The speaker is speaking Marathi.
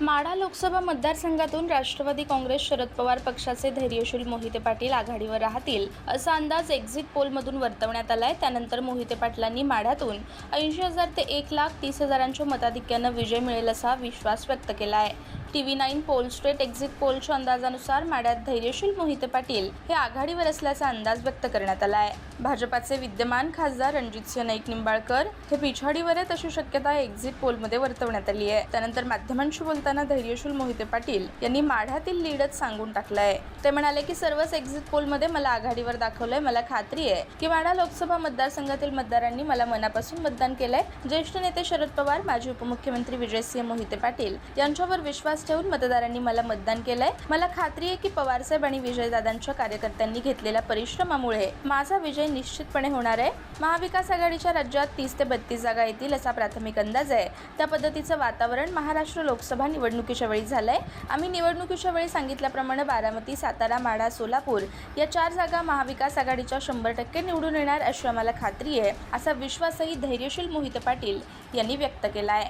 माढा लोकसभा मतदारसंघातून राष्ट्रवादी काँग्रेस शरद पवार पक्षाचे धैर्यशील मोहिते पाटील आघाडीवर राहतील असा अंदाज एक्झिट पोलमधून वर्तवण्यात आलाय. त्यानंतर मोहिते पाटलांनी माढ्यातून ऐंशी हजार ते एक लाख तीस हजारांच्या मताधिक्यानं विजय मिळेल असा विश्वास व्यक्त केला आहे T V nine poll strat exit पोलच्या अंदाजानुसार माढ्यात धैर्यशील मोहिते पाटील हे आघाडीवर असल्याचा अंदाज व्यक्त करण्यात आला आहे. भाजपाचे विद्यमान खासदार रणजितसिंह नाईक निंबाळकर हे पिछाडीवर आहेत अशी शक्यता एक्झिट पोलमध्ये वर्तवण्यात आली आहे. त्यानंतर माध्यमांशी बोलताना धैर्यशील मोहिते पाटील यांनी माढ्यातील लीडच सांगून टाकलं आहे. ते म्हणाले की सर्वच एक्झिट पोलमध्ये मला आघाडीवर दाखवलंय मला खात्री आहे की माढा लोकसभा मतदारसंघातील मतदारांनी मला मनापासून मतदान केलंय. ज्येष्ठ नेते शरद पवार माजी उपमुख्यमंत्री विजयसिंह मोहिते पाटील यांच्यावर विश्वास विश्वास ठेवून मतदारांनी मला मतदान केलंय. मला खात्री आहे की पवारसाहेब आणि विजयदादांच्या कार्यकर्त्यांनी घेतलेल्या परिश्रमामुळे माझा विजय निश्चितपणे होणार आहे. महाविकास आघाडीच्या राज्यात तीस ते बत्तीस जागा येतील असा प्राथमिक अंदाज आहे. त्या पद्धतीचं वातावरण महाराष्ट्र लोकसभा निवडणुकीच्या वेळी झालंय. आम्ही निवडणुकीच्या वेळी सांगितल्याप्रमाणे बारामती सातारा माढा सोलापूर या चार जागा महाविकास आघाडीच्या शंभर टक्के निवडून येणार अशी आम्हाला खात्री आहे असा विश्वासही धैर्यशील मोहित पाटील यांनी व्यक्त केला आहे